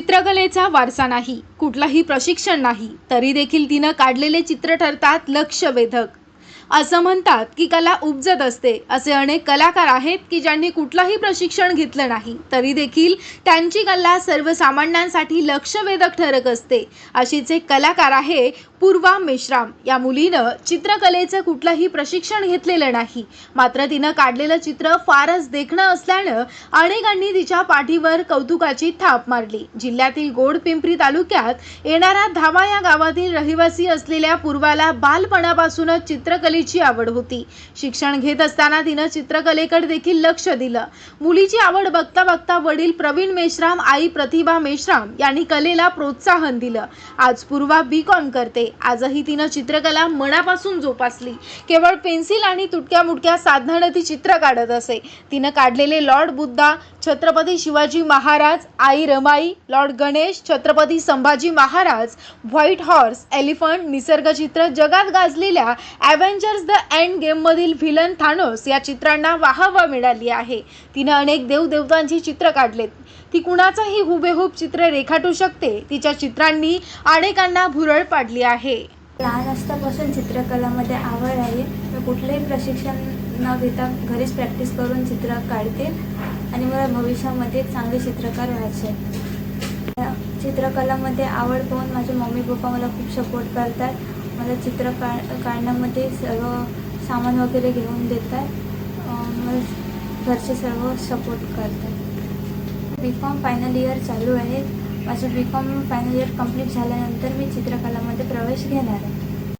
चित्रकलेचा वारसा नाही कुठलाही प्रशिक्षण नाही तरी देखील तिनं काढलेले चित्र ठरतात लक्षवेधक. असं म्हणतात की कला उपजत असते. असे अनेक कलाकार आहेत की ज्यांनी कुठलंही प्रशिक्षण घेतलं नाही. तरी देखील त्यांची कला सर्वसामान्यांसाठी लक्षवेधक ठरत असते. अशीच एक कलाकार आहे पूर्वा मेश्राम. या मुलीनं चित्रकलेचं कुठलंही प्रशिक्षण घेतलेलं नाही. मात्र तिनं काढलेलं चित्र फारच देखणं असल्यानं अनेकांनी तिच्या पाठीवर कौतुकाची थाप मारली. जिल्ह्यातील गोडपिंपरी तालुक्यात येणारा धावा या गावातील रहिवासी असलेल्या पूर्वाला बालपणापासूनच चित्रकले कलेची आवड होती. शिक्षण घेत असताना तिनं चित्रकलेकडे देखील लक्ष दिलं. मुलीची आवड बघता बघता वडील प्रवीण मेश्राम आई प्रतिभा मेश्राम यांनी कलेला प्रोत्साहन दिलं. आज पूर्वा बी कॉम करते. आजही तिनं चित्रकला मनापासून जोपासली. केवळ पेन्सिल आणि तुटक्या मुटक्या साधनानं ती चित्र काढत असे. तिनं काढलेले लॉर्ड बुद्धा छत्रपती शिवाजी महाराज आई Ramai lord Ganesh Chhatrapati Sambhaji Maharaj white horse elephant निसर्गचित्र जगात गाजलेल्या अव्हेंजर्स द एंड गेममधील व्हिलन थानोस या चित्रांना वाहवा मिळाली आहे. तिनं अनेक देवदेवतांची चित्र काढलेत. ती कुणाचंही हुबेहूब चित्र रेखाटू शकते. तिच्या चित्रांनी अनेकांना भुरळ पाडली आहे. लहान असतापासून चित्रकलामध्ये आवड आहे. मी कुठलंही प्रशिक्षण न घेता घरीच प्रॅक्टिस करून चित्र काढते आणि मला भविष्यामध्ये चांगले चित्रकार व्हायचे चित्रकलामध्ये आवड पाहून माझे मम्मी पप्पा मला खूप सपोर्ट करतात. मला चित्र का काढण्यामध्ये सर्व सामान वगैरे घेऊन देतात. मग घरचे सर्व सपोर्ट करतात. बी कॉम फायनल इयर चालू आहे. माझं B com final year complete झाल्यानंतर मी चित्रकलामध्ये प्रवेश घेणार आहे.